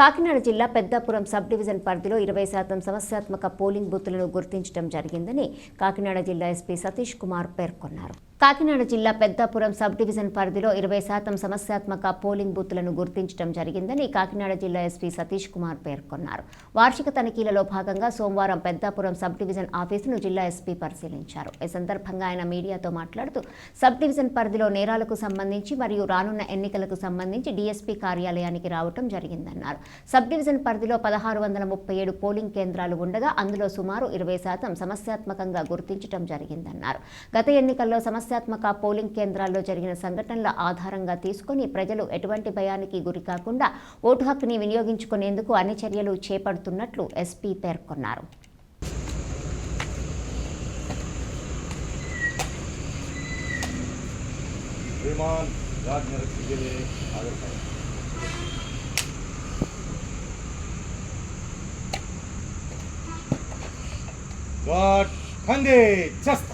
కాకినాడ జిల్లా Peddapuram sub division పరిధిలో ఇరవై శాతం సమస్యాత్మక పోలింగ్ బూత్లను గుర్తించడం జరిగిందని కాకినాడ జిల్లా ఎస్పీ సతీష్ కుమార్ పేర్కొన్నారు. కాకినాడ జిల్లా పెద్దాపురం సబ్ డివిజన్ పరిధిలో ఇరవై శాతం సమస్యాత్మక పోలింగ్ బూత్లను గుర్తించడం జరిగిందని కాకినాడ జిల్లా ఎస్పీ సతీష్ కుమార్ పేర్కొన్నారు. వార్షిక తనిఖీలలో భాగంగా సోమవారం పెద్దాపురం సబ్ డివిజన్ ఆఫీసును జిల్లా ఎస్పీ పరిశీలించారు. ఈ సందర్భంగా ఆయన మీడియాతో మాట్లాడుతూ సబ్ డివిజన్ పరిధిలో నేరాలకు సంబంధించి మరియు రానున్న ఎన్నికలకు సంబంధించి డీఎస్పీ కార్యాలయానికి రావటం జరిగిందన్నారు. సబ్ డివిజన్ పరిధిలో పదహారు వందల ముప్పై ఏడు పోలింగ్ కేంద్రాలు ఉండగా అందులో సుమారు ఇరవై శాతం సమస్యాత్మకంగా గుర్తించడం జరిగిందన్నారు. గత ఎన్నికల్లో సమస్యాత్మక పోలింగ్ కేంద్రాల్లో జరిగిన సంఘటనల ఆధారంగా తీసుకొని ప్రజలు ఎటువంటి భయానికి గురి కాకుండా ఓటు హక్కుని వినియోగించుకునేందుకు అన్ని చర్యలు చేపడుతున్నట్లు ఎస్పీ పేర్కొన్నారు विमान राज निरीक्षण के लिए आगे बढ़े गॉड खंडे जस्ट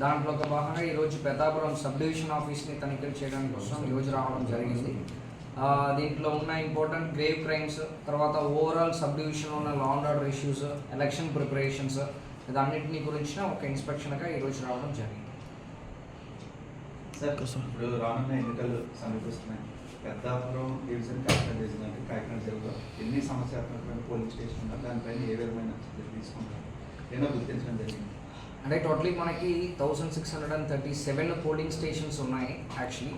దాంట్లో ఒక భాగంగా ఈరోజు పెద్దాపురం సబ్ డివిజన్ ఆఫీస్ని తనిఖీలు చేయడానికి కోసం ఈరోజు రావడం జరిగింది. దీంట్లో ఉన్న ఇంపార్టెంట్ గ్రేవ్ క్రైమ్స్ తర్వాత ఓవరాల్ సబ్ డివిజన్లో ఉన్న law and order issues election preparations ఇదన్నింటినీ గురించిన ఒక ఇన్స్పెక్షన్గా ఈరోజు రావడం జరిగింది. సార్ ఇప్పుడు రానున్న ఎన్నికలు సమీపిస్తున్నాయి. పెద్దాపురం డివిజన్ కాకినాడ డివిజన్ అంటే కాకినాడ జిల్లాలో ఎన్ని సమస్యాత్మకమైన పోలింగ్ స్టేషన్ ఉన్నా దానిపైన ఏ విధమైన చర్యలు తీసుకుంటారు? ఏదో గుర్తించడం జరిగింది? అంటే టోటలీ మనకి thousand six hundred and thirty seven polling stations ఉన్నాయి యాక్చువల్లీ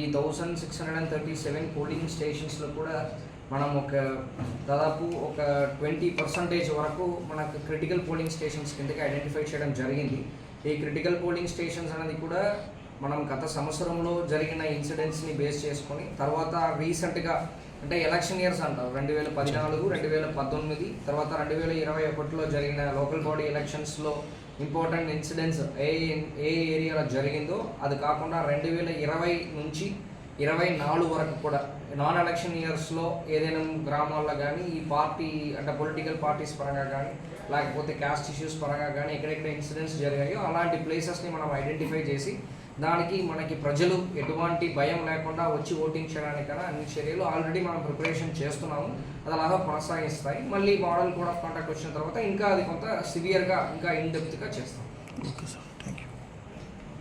ఈ thousand six hundred and thirty seven polling స్టేషన్స్లో కూడా మనం ఒక దాదాపు ఒక ట్వంటీ పర్సంటేజ్ వరకు మనకు క్రిటికల్ పోలింగ్ స్టేషన్స్ కిందకి ఐడెంటిఫై చేయడం జరిగింది. ఈ క్రిటికల్ పోలింగ్ స్టేషన్స్ అనేది కూడా మనం గత సంవత్సరంలో జరిగిన ఇన్సిడెంట్స్ని బేస్ చేసుకొని తర్వాత రీసెంట్గా అంటే ఎలక్షన్ ఇయర్స్ అంటారు రెండు వేల పద్నాలుగు రెండు వేల పద్దెనిమిది తర్వాత రెండు వేల ఇరవై ఒకటిలో జరిగిన లోకల్ బాడీ ఎలక్షన్స్లో ఇంపార్టెంట్ ఇన్సిడెంట్స్ ఏ ఏ ఏరియాలో జరిగిందో అది కాకుండా రెండు వేల ఇరవై నుంచి ఇరవై నాలుగు వరకు కూడా నాన్ ఎలక్షన్ ఇయర్స్లో ఏదైనా గ్రామాల్లో కానీ ఈ పార్టీ అంటే పొలిటికల్ పార్టీస్ పరంగా కానీ లేకపోతే క్యాస్ట్ ఇష్యూస్ పరంగా కానీ ఎక్కడెక్కడ ఇన్సిడెంట్స్ జరిగాయో అలాంటి ప్లేసెస్ని మనం ఐడెంటిఫై చేసి దానికి మనకి ప్రజలు ఎటువంటి భయం లేకుండా వచ్చి ఓటింగ్ చేయడానికైనా అన్ని చర్యలు ఆల్రెడీ మనం ప్రిపరేషన్ చేస్తున్నాము. అది అలాగా కొనసాగిస్తాయి. మళ్ళీ మోడల్ కోడ్ ఆఫ్ కాంటాక్ట్ వచ్చిన తర్వాత ఇంకా అది కొంత సివియర్గా ఇంకా ఇన్ డెప్త్గా చేస్తాం. Okay sir